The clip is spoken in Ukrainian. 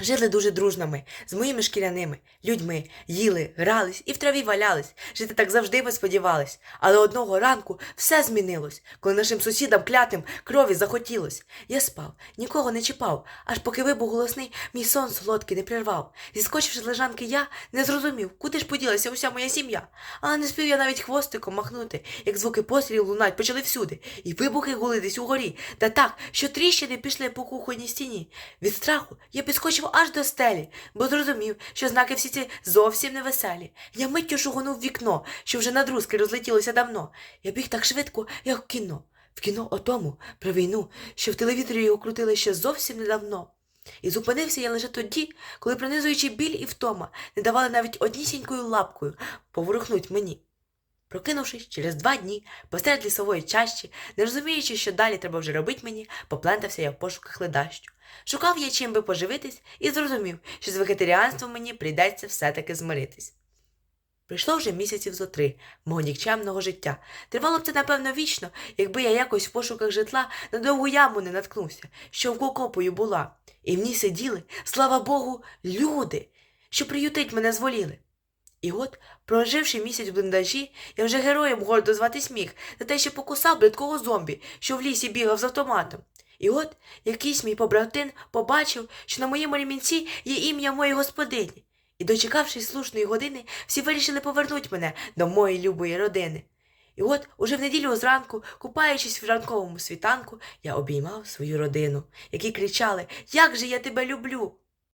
Жили дуже дружно ми, з моїми шкіряними людьми, їли, грались і в траві валялись. Жити так завжди ми сподівались. Але одного ранку все змінилось, коли нашим сусідам клятим крові захотілось. Я спав, нікого не чіпав, аж поки вибух голосний мій сон солодкий не прервав. Зіскочивши з лежанки, я не зрозумів, куди ж поділася уся моя сім'я. Але не спів я навіть хвостиком махнути, як звуки пострілів лунать почали всюди, і вибухи гули десь угорі, та так, що тріщини пішли по кухонній стіні. Від страху я підскочив аж до стелі, бо зрозумів, що знаки всі ці зовсім не веселі. Я миттю шугонув вікно, що вже на друзки розлетілося давно. Я біг так швидко, як в кіно. В кіно о тому, про війну, що в телевізорі його крутили ще зовсім недавно. І зупинився я лише тоді, коли пронизуючи біль і втома не давали навіть однісінькою лапкою поворухнуть мені. Прокинувшись через два дні посеред лісової чащі, не розуміючи, що далі треба вже робити мені, поплентався я в пошуках ледащу. Шукав я чим би поживитись і зрозумів, що з вегетаріанством мені прийдеться все-таки змиритись. Прийшло вже місяців зо три мого нікчемного життя. Тривало б це, напевно, вічно, якби я якось в пошуках житла на довгу яму не наткнувся, що вкокопою була. І в ній сиділи, слава Богу, люди, що приютить мене зволіли. І от, проживши місяць в бліндажі, я вже героєм гордо звати сміх за те, що покусав блядкого зомбі, що в лісі бігав з автоматом. І от якийсь мій побратин побачив, що на моєму ремінці є ім'я моєї господині. І, дочекавшись слушної години, всі вирішили повернути мене до моєї любої родини. І от уже в неділю зранку, купаючись в ранковому світанку, я обіймав свою родину, які кричали Як же я тебе люблю!